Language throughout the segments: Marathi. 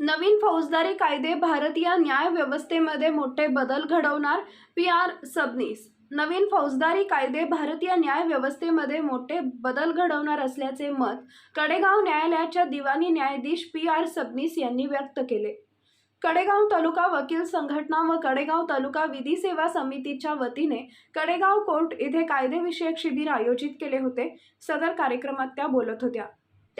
नवीन फौजदारी कायदे भारतीय न्याय व्यवस्थेमध्ये मोठे बदल घडवणार पी आर सबनीस. नवीन फौजदारी कायदे भारतीय न्याय व्यवस्थेमध्ये मोठे बदल घडवणार असल्याचे मत कडेगाव न्यायालयाच्या दिवाणी न्यायाधीश पी आर सबनीस यांनी व्यक्त केले. कडेगाव तालुका वकील संघटना व कडेगाव तालुका विधी सेवा समितीच्या वतीने कडेगाव कोर्ट येथे कायदेविषयक शिबिर आयोजित केले होते. सदर कार्यक्रमात त्या बोलत होत्या.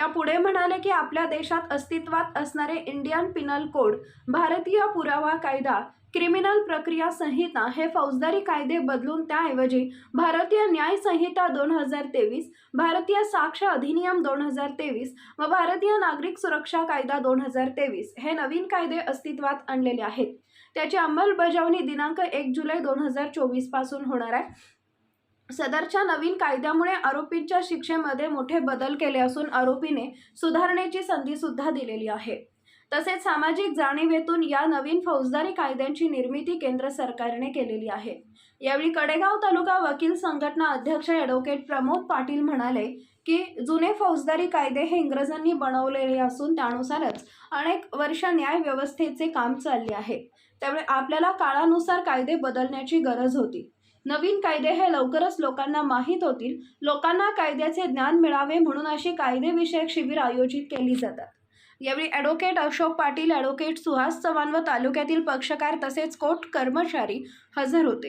त्या पुढे म्हणाले की आपल्या देशात अस्तित्वात असणारे इंडियन पिनल कोड भारतीय पुरावा कायदा क्रिमिनल प्रक्रिया संहिता हे फौजदारी कायदे बदलून त्याऐवजी भारतीय न्याय संहिता दोन हजार तेवीस भारतीय साक्ष अधिनियम दोन हजार तेवीस व भारतीय नागरिक सुरक्षा कायदा दोन हजार तेवीस हे नवीन कायदे अस्तित्वात आणलेले आहेत. त्याची अंमलबजावणी दिनांक एक जुलै दोन हजार चोवीसपासून होणार आहे. सदरच्या नवीन कायद्यामुळे आरोपींच्या शिक्षेमध्ये मोठे बदल केले असून आरोपीने सुधारणेची संधी सुद्धा दिलेली आहे. तसेच सामाजिक जाणीवेतून या नवीन फौजदारी कायद्यांची निर्मिती केंद्र सरकारने केलेली आहे. यावेळी कडेगाव तालुका वकील संघटना अध्यक्ष ॲडव्होकेट प्रमोद पाटील म्हणाले की जुने फौजदारी कायदे हे इंग्रजांनी बनवलेले असून त्यानुसारच अनेक वर्ष न्याय व्यवस्थेचे काम चालले आहे. त्यामुळे आपल्याला काळानुसार कायदे बदलण्याची गरज होती. नवीन कायदे हे लवकरच लोकांना माहीत होतील. लोकांना कायद्याचे ज्ञान मिळावे म्हणून अशी कायदेविषयक शिबिर आयोजित केली जातात. यावेळी ॲडव्होकेट अशोक पाटील ॲडव्होकेट सुहास चव्हाण व तालुक्यातील पक्षकार तसेच कोर्ट कर्मचारी हजर होते.